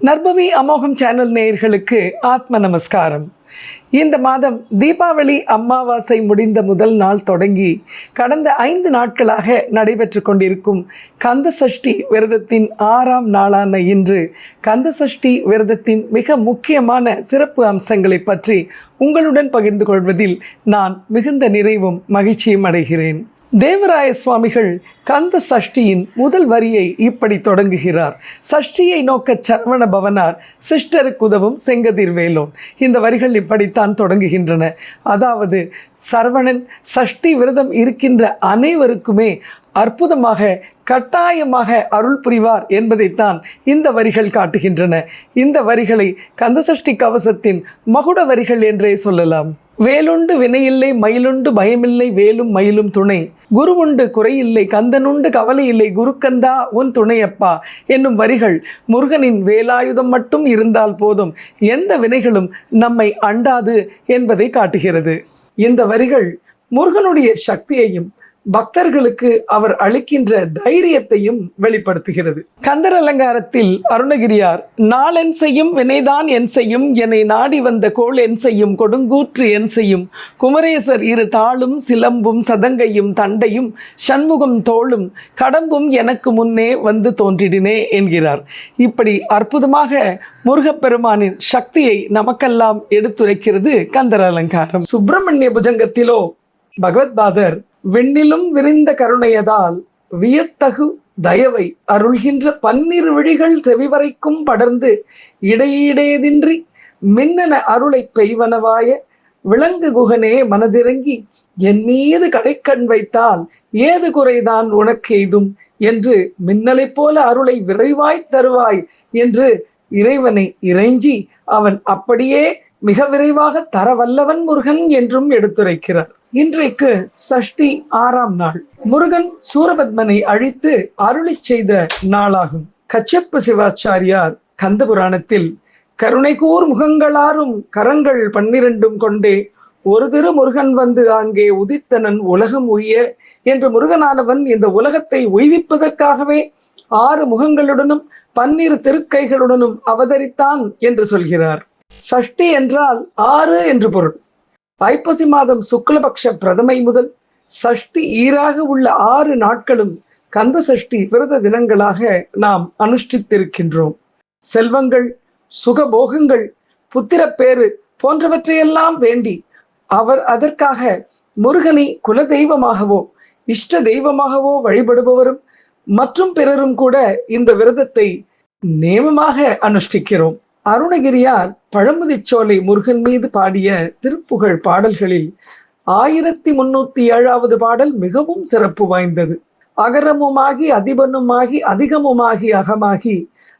நர்பவி அமோகம் channel நேயர்களுக்கு ஆத்ம நமஸ்காரம். இந்த மாதம் தீபாவளி அமாவாசை முடிந்த முதல் நாள் தொடங்கி கடந்த ஐந்து நாட்களாக நடைபெற்று கொண்டிருக்கும் கந்த சஷ்டி விரதத்தின் ஆறாம் நாளான இன்று கந்த சஷ்டி விரதத்தின் மிக முக்கியமான சிறப்பு அம்சங்களை பற்றி உங்களுடன் பகிர்ந்து கொள்வதில் நான் மிகுந்த நிறைவும் மகிழ்ச்சியும் அடைகிறேன். தேவராய சுவாமிகள் கந்த சஷ்டியின் முதல் வரியை இப்படி தொடங்குகிறார். சஷ்டியை நோக்க சரவண பவனார் சிஸ்டருக்கு உதவும் செங்கதிர் வேலோன். இந்த வரிகள் இப்படித்தான் தொடங்குகின்றன. அதாவது சரவணன் சஷ்டி விரதம் இருக்கின்ற அனைவருக்குமே அற்புதமாக கட்டாயமாக அருள் புரிவார் என்பதைத்தான் இந்த வரிகள் காட்டுகின்றன. இந்த வரிகளை கந்தசஷ்டி கவசத்தின் மகுட வரிகள் என்றே சொல்லலாம். வேலுண்டு வினையில்லை மயிலுண்டு பயமில்லை வேலும் மயிலும் துணை. குருவுண்டு குறையில்லை கந்தனுண்டு கவலை இல்லை குருக்கந்தா உன் துணையப்பா என்னும் வரிகள். முருகனின் வேலாயுதம் மட்டும் இருந்தால் போதும். எந்த வினைகளும் நம்மை அண்டாது என்பதை காட்டுகிறது. இந்த வரிகள் முருகனுடைய சக்தியையும் பக்தர்களுக்கு அவர் அளிக்கின்ற தைரியத்தையும் வெளிப்படுத்துகிறது. கந்தர் அலங்காரத்தில் அருணகிரியார் நாளென் செய்யும் வினைதான் என் செய்யும் என்னை நாடி வந்த கோள் என் செய்யும் கொடுங்கூற்று என் செய்யும். குமரேசர் இரு தாளும் சிலம்பும் சதங்கையும் தண்டையும் சண்முகம் தோளும் கடம்பும் எனக்கு முன்னே வந்து தோன்றிடினே என்கிறார். இப்படி அற்புதமாக முருகப்பெருமானின் சக்தியை நமக்கெல்லாம் எடுத்துரைக்கிறது கந்தர் அலங்காரம். சுப்பிரமணிய புஜங்கத்திலோ பகவத்பாதர் விண்ணிலும் விரிந்த கருணையதால் வியத்தகு தயவை அருள்கின்ற பன்னிரு விழிகள் செவிவரைக்கும் படர்ந்து இடையீடேதின்றி மின்னன அருளை பெய்வனவாய விலங்கு குகனே மனதிறங்கி என் மீது கடைக்கண் வைத்தால் ஏது குறைதான் உனக்கு எய்தும் என்று மின்னலைப் போல அருளை விரைவாய் தருவாய் என்று இறைவனை இறைஞ்சி அவன் அப்படியே மிக விரைவாக தரவல்லவன் முருகன் என்றும் எடுத்துரைக்கிறார். இன்றைக்கு சஷ்டி ஆறாம் நாள். முருகன் சூரபத்மனை அழித்து அருளி செய்த நாளாகும். கச்சப்ப சிவாச்சாரியார் கந்த புராணத்தில் கருணைகூர் முகங்களாரும் கரங்கள் பன்னிரண்டும் கொண்டே ஒரு திரு முருகன் வந்து அங்கே உதித்தனன் உலகம் உய்ய என்று முருகனானவன் இந்த உலகத்தை உய்விப்பதற்காகவே ஆறு முகங்களுடனும் பன்னிரு திருக்கைகளுடனும் அவதரித்தான் என்று சொல்கிறார். சஷ்டி என்றால் ஆறு என்று பொருள். ஐப்பசி மாதம் சுக்லபக்ஷ பிரதமை முதல் சஷ்டி ஈராக உள்ள ஆறு நாட்களும் கந்த சஷ்டி விரத தினங்களாக நாம் அனுஷ்டித்திருக்கின்றோம். செல்வங்கள் சுகபோகங்கள் புத்திரப்பேறு போன்றவற்றையெல்லாம் வேண்டி அவர் அதற்காக முருகனை குல தெய்வமாகவோ இஷ்ட தெய்வமாகவோ வழிபடுபவரும் மற்றும் பிறரும் கூட இந்த விரதத்தை நேமமாக அனுஷ்டிக்கிறோம். அருணகிரியார் பழமுதிச்சோலை முருகன் மீது பாடிய திருப்புகழ் பாடல்களில் ஆயிரத்தி முன்னூத்தி ஏழாவது பாடல் மிகவும் சிறப்பு வாய்ந்தது. அகரமுமாகி அதிபனுமாகி அதிகமுமாகி அகமாகி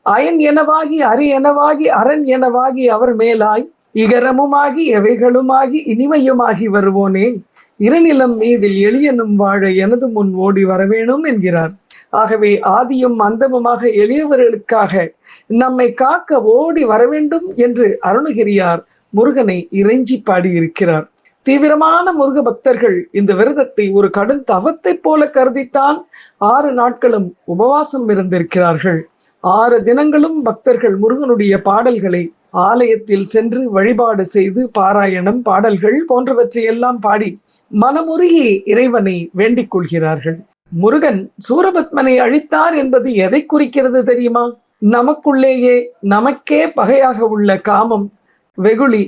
அயன் எனவாகி அரி எனவாகி அரண் எனவாகி அவர் மேலாய் இகரமுமாகி எவைகளுமாகி இனிமையுமாகி வருவோனே இருநிலம் மீதில் எளியனும் வாழ எனது முன் ஓடி வரவேணும் என்கிறார். ஆகவே ஆதியும் அந்தமுமாக எளியவர்களுக்காக நம்மை காக்க ஓடி வரவேண்டும் என்று அருணகிரியார் முருகனை இறைஞ்சி பாடியிருக்கிறார். தீவிரமான முருக பக்தர்கள் இந்த விரதத்தை ஒரு கடும் தவத்தை போல கருதித்தான் ஆறு நாட்களும் உபவாசம் இருந்திருக்கிறார்கள். ஆறு தினங்களும் பக்தர்கள் முருகனுடைய பாடல்களை ஆலயத்தில் சென்று வழிபாடு செய்து பாராயணம் பாடல்கள் போன்றவற்றை எல்லாம் பாடி மனமுருகி இறைவனை வேண்டிக் கொள்கிறார்கள். முருகன் சூரபத்மனை அழித்தார் என்பது எதை குறிக்கிறது தெரியுமா? நமக்குள்ளேயே நமக்கே பகையாக உள்ள காமம் வெகுளி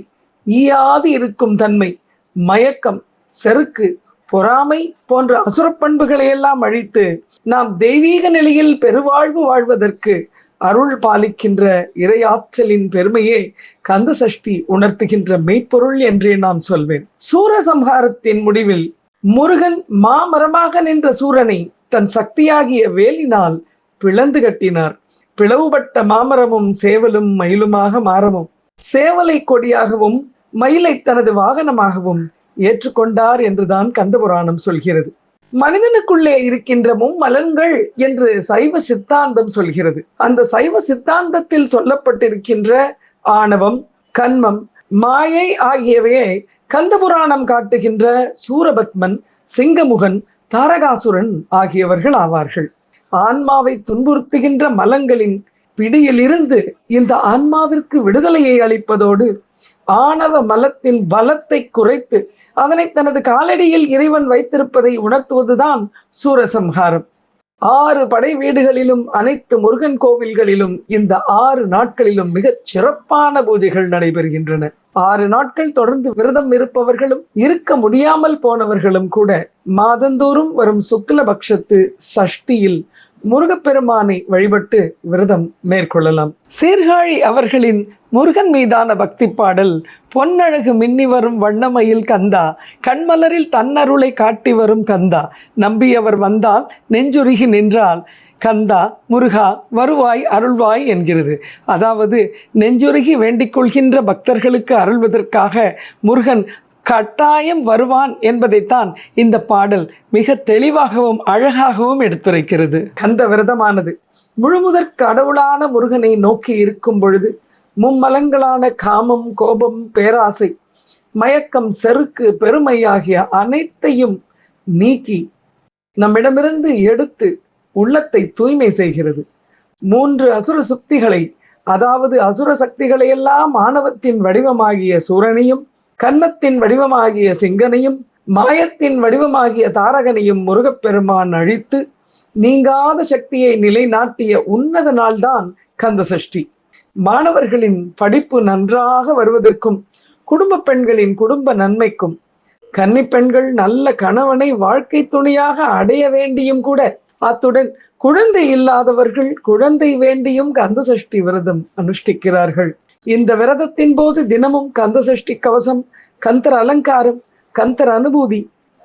ஈயாது இருக்கும் தன்மை மயக்கம் செருக்கு பொறாமை போன்ற அசுர பண்புகளை எல்லாம் அழித்து நாம் தெய்வீக நிலையில் பெருவாழ்வு வாழ்வதற்கு அருள் பாலிக்கின்ற இறையாற்றலின் பெருமையே கந்த சஷ்டி உணர்த்துகின்ற மெய்ப்பொருள் என்றே நான் சொல்வேன். சூரசம்ஹாரத்தின் முடிவில் முருகன் மாமரமாக நின்ற சூரனை தன் சக்தியாகிய வேலினால் பிளந்து கட்டினார். பிளவுபட்ட மாமரமும் சேவலும் மயிலுமாக மாறவும் சேவலை கொடியாகவும் மயிலை தனது வாகனமாகவும் ஏற்றுக்கொண்டார் என்றுதான் கந்தபுராணம் சொல்கிறது. மனிதனுக்குள்ளே இருக்கின்ற மும்மலன்கள் என்று சைவ சித்தாந்தம் சொல்கிறது. அந்த சைவ சித்தாந்தத்தில் சொல்லப்பட்டிருக்கின்ற ஆணவம் கண்மம் மாயை ஆகியவையே கந்தபுராணம் காட்டுகின்ற சூரபத்மன் சிங்கமுகன் தாரகாசுரன் ஆகியவர்கள் ஆவார்கள். ஆன்மாவை துன்புறுத்துகின்ற மலங்களின் பிடியிலிருந்து இந்த ஆன்மாவிற்கு விடுதலையை அளிப்பதோடு ஆணவ மலத்தின் பலத்தை குறைத்து அதனை தனது காலடியில் இறைவன் வைத்திருப்பதை உணர்த்துவதுதான் சூரசம்ஹாரம். ஆறு படை வீடுகளிலும் அனைத்து முருகன் கோவில்களிலும் இந்த ஆறு நாட்களிலும் மிகச் சிறப்பான பூஜைகள் நடைபெறுகின்றன. ஆறு நாட்கள் தொடர்ந்து விரதம் இருப்பவர்களும் இருக்க முடியாமல் போனவர்களும் கூட மாதந்தோறும் வரும் சுக்லபக்ஷத்து சஷ்டியில் முருகப்பெருமானை வழிபட்டு விரதம் மேற்கொள்ளலாம். சீர்காழி அவர்களின் முருகன் மீதான பக்தி பாடல் பொன்னழகு மின்னி வரும் வண்ணமயில் கந்தா கண்மலரில் தன்னருளை காட்டி வரும் கந்தா நம்பியவர் வந்தால் நெஞ்சுருகி நின்றால் கந்தா முருகா வருவாய் அருள்வாய் என்கிறது. அதாவது நெஞ்சுருகி வேண்டிக் கொள்கின்ற பக்தர்களுக்கு அருள்வதற்காக முருகன் கட்டாயம் வருவான் என்பதைத்தான் இந்த பாடல் மிக தெளிவாகவும் அழகாகவும் எடுத்துரைக்கிறது. கந்த விரதமானது முழுமுதற் கடவுளான முருகனை நோக்கி இருக்கும் பொழுது மும்மலங்களான காமம் கோபம் பேராசை மயக்கம் செருக்கு பெருமை ஆகிய அனைத்தையும் நீக்கி நம்மிடமிருந்து எடுத்து உள்ளத்தை தூய்மை செய்கிறது. மூன்று அசுர சுக்திகளை அதாவது அசுர சக்திகளையெல்லாம் மாணவத்தின் வடிவமாகிய சூரனையும் கன்னத்தின் வடிவமாகிய சிங்கனையும் மாயத்தின் வடிவமாகிய தாரகனையும் முருகப்பெருமான் அழித்து நீங்காத சக்தியை நிலைநாட்டிய உன்னத நாள்தான் கந்த சஷ்டி மாணவர்களின் படிப்பு நன்றாக வருவதற்கும் குடும்ப பெண்களின் குடும்ப நன்மைக்கும் கன்னி பெண்கள் நல்ல கணவனை வாழ்க்கை துணையாக அடைய வேண்டியும் கூட அத்துடன் குழந்தை இல்லாதவர்கள் குழந்தை வேண்டியும் கந்த சஷ்டி விரதம் அனுஷ்டிக்கிறார்கள். இந்த விரதத்தின் போது தினமும் கந்த சஷ்டி கவசம் கந்தர் அலங்காரம் கந்தர் அனுபூதி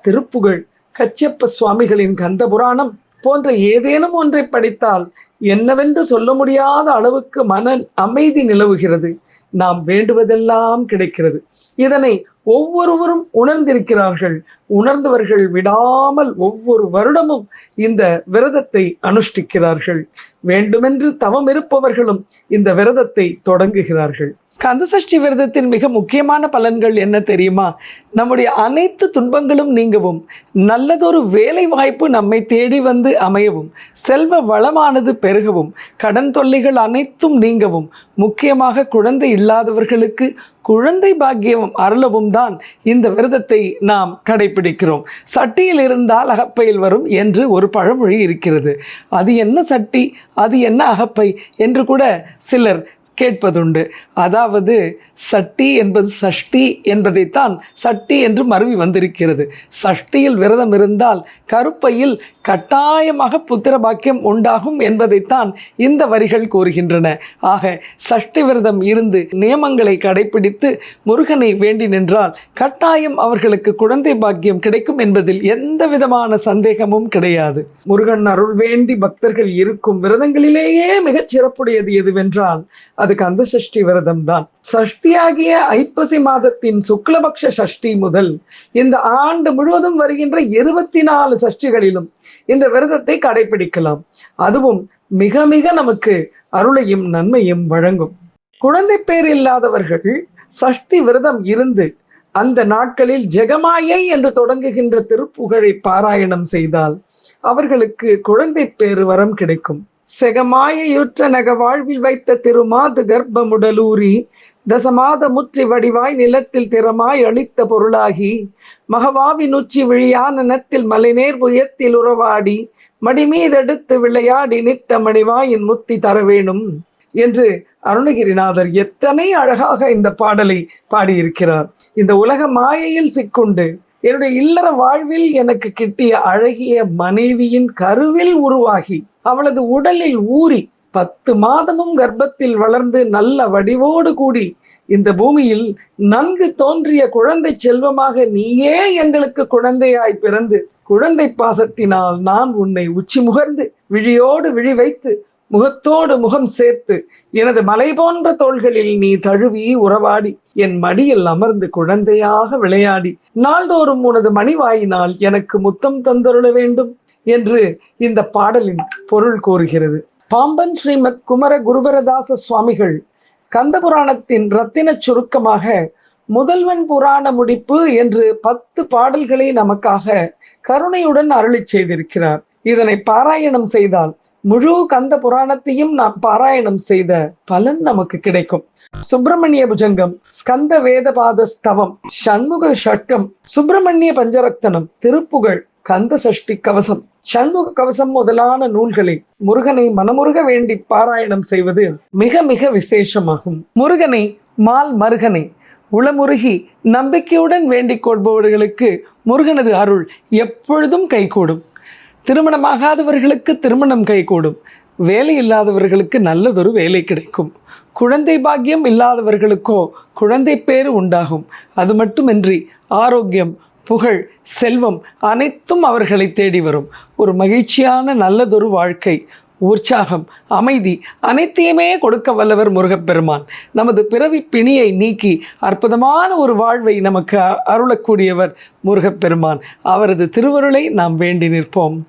திருப்புகழ் கச்சியப்ப சுவாமிகளின் கந்த புராணம் போன்ற ஏதேனும் ஒன்றை படித்தால் என்னவென்று சொல்ல முடியாத அளவுக்கு மன அமைதி நிலவுகிறது. நாம் வேண்டுவதெல்லாம் கிடைக்கிறது. இதனை ஒவ்வொருவரும் உணர்ந்திருக்கிறார்கள். உணர்ந்தவர்கள் விடாமல் ஒவ்வொரு வருடமும் இந்த விரதத்தை அனுஷ்டிக்கிறார்கள். வேண்டுமென்று தவம் இருப்பவர்களும் இந்த விரதத்தை தொடங்குகிறார்கள். கந்தசஷ்டி விரதத்தின் மிக முக்கியமான பலன்கள் என்ன தெரியுமா? நம்முடைய அனைத்து துன்பங்களும் நீங்கவும் நல்லதொரு வேலை வாய்ப்பு நம்மை தேடி வந்து அமையவும் செல்வ வளமானது பெருகவும் கடன் தொல்லைகள் அனைத்தும் நீங்கவும் முக்கியமாக குழந்தை இல்லாதவர்களுக்கு குழந்தை பாக்கியம் அருளவும் தான் இந்த விரதத்தை நாம் கடைபிடிக்கிறோம். சட்டியில் இருந்தால் அகப்பையில் வரும் என்று ஒரு பழமொழி இருக்கிறது. அது என்ன சட்டி? அது என்ன அகப்பை? என்று கூட சிலர் கேட்பதுண்டு. அதாவது சட்டி என்பது சஷ்டி என்பதைத்தான் சட்டி என்று மருவி வந்திருக்கிறது. சஷ்டியில் விரதம் இருந்தால் கருப்பையில் கட்டாயமாக புத்திர பாக்கியம் உண்டாகும் என்பதைத்தான் இந்த வரிகள் கூறுகின்றன. ஆக சஷ்டி விரதம் இருந்து நியமங்களை கடைபிடித்து முருகனை வேண்டி நின்றால் கட்டாயம் அவர்களுக்கு குழந்தை பாக்கியம் கிடைக்கும் என்பதில் எந்த விதமான சந்தேகமும் கிடையாது. முருகன் அருள் வேண்டி பக்தர்கள் இருக்கும் விரதங்களிலேயே மிகச் சிறப்புடையது எதுவென்றால் அது கந்த சஷ்டி விரதம் தான் சஷ்டியாகிய ஐப்பசி மாதத்தின் சுக்லபக்ஷ சஷ்டி முதல் இந்த ஆண்டு முழுவதும் வருகின்ற இருபத்தி நாலு சஷ்டிகளிலும் இந்த விரதத்தை கடைபிடிக்கலாம். அதுவும் மிக மிக நமக்கு அருளையும் நன்மையும் வழங்கும். குழந்தை பேர் இல்லாதவர்கள் சஷ்டி விரதம் இருந்து அந்த நாட்களில் ஜெகமாயை என்று தொடங்குகின்ற திருப்புகழை பாராயணம் செய்தால் அவர்களுக்கு குழந்தை பேறு வரம் கிடைக்கும். செகமாயையுற்ற நக வாழ்வில் வைத்த திருமாது கர்ப்பமுடலூரி தசமாத முற்றி வடிவாய் நிலத்தில் திறமாய் அளித்த பொருளாகி மகவாவின் உச்சி விழியான நத்தில் மலைநேர் உயத்தில் உறவாடி மடிமீதெடுத்து விளையாடி நித்த மணிவாயின் முத்தி தர வேணும் என்று அருணகிரிநாதர் எத்தனை அழகாக இந்த பாடலை பாடியிருக்கிறார். இந்த உலக மாயையில் சிக்குண்டு என்னுடைய இல்லற வாழ்வில் எனக்கு கிட்டிய அழகிய மனைவியின் கருவில் உருவாகி அவளது உடலில் ஊறி பத்து மாதமும் கர்ப்பத்தில் வளர்ந்து நல்ல வடிவோடு கூடி இந்த பூமியில் நன்கு தோன்றிய குழந்தை செல்வமாக நீயே எங்களுக்கு குழந்தையாய் பிறந்து குழந்தை பாசத்தினால் நான் உன்னை உச்சி முகர்ந்து விழியோடு விழி வைத்து முகத்தோடு முகம் சேர்த்து எனது மலை போன்ற தோள்களில் நீ தழுவி உறவாடி என் மடியில் அமர்ந்து குழந்தையாக விளையாடி நாள்தோறும் உனது மணிவாயினால் எனக்கு முத்தம் தந்தருள வேண்டும் என்று இந்த பாடலின் பொருள் கூறுகிறது. பாம்பன் ஸ்ரீமத் குமர குருபரதாச சுவாமிகள் கந்த புராணத்தின் ரத்தின சுருக்கமாக முதல்வன் புராண முடிப்பு என்று பத்து பாடல்களை நமக்காக கருணையுடன் அருளிச் செய்திருக்கிறார். இதனை பாராயணம் செய்தால் முழு கந்த புராணத்தையும் நாம் பாராயணம் செய்த பலன் நமக்கு கிடைக்கும். சுப்பிரமணிய புஜங்கம் ஸ்கந்த வேதபாத ஸ்தவம் சண்முக ஷட்கம் சுப்பிரமணிய பஞ்சரக்தனம் திருப்புகழ் கந்த சஷ்டி கவசம். சண்முக கவசம் முதலான நூல்களை முருகனை மனமுருக வேண்டி பாராயணம் செய்வது மிக மிக விசேஷமாகும். முருகனை மால் மருகனை உளமுருகி நம்பிக்கையுடன் வேண்டிக் கொள்பவர்களுக்கு முருகனது அருள் எப்பொழுதும் கைகூடும். திருமணமாகாதவர்களுக்கு திருமணம் கைகூடும். வேலை இல்லாதவர்களுக்கு நல்லதொரு வேலை கிடைக்கும். குழந்தை பாக்கியம் இல்லாதவர்களுக்கோ குழந்தை பேறு உண்டாகும். அது மட்டுமின்றி ஆரோக்கியம் புகழ் செல்வம் அனைத்தும் அவர்களை தேடி வரும். ஒரு மகிழ்ச்சியான நல்லதொரு வாழ்க்கை. உற்சாகம் அமைதி அனைத்தையுமே கொடுக்க வல்லவர் முருகப்பெருமான். நமது பிறவி பிணியை நீக்கி அற்புதமான ஒரு வாழ்வை நமக்கு அ- அருளக்கூடியவர் முருகப்பெருமான். அவரது திருவருளை நாம் வேண்டி நிற்போம்.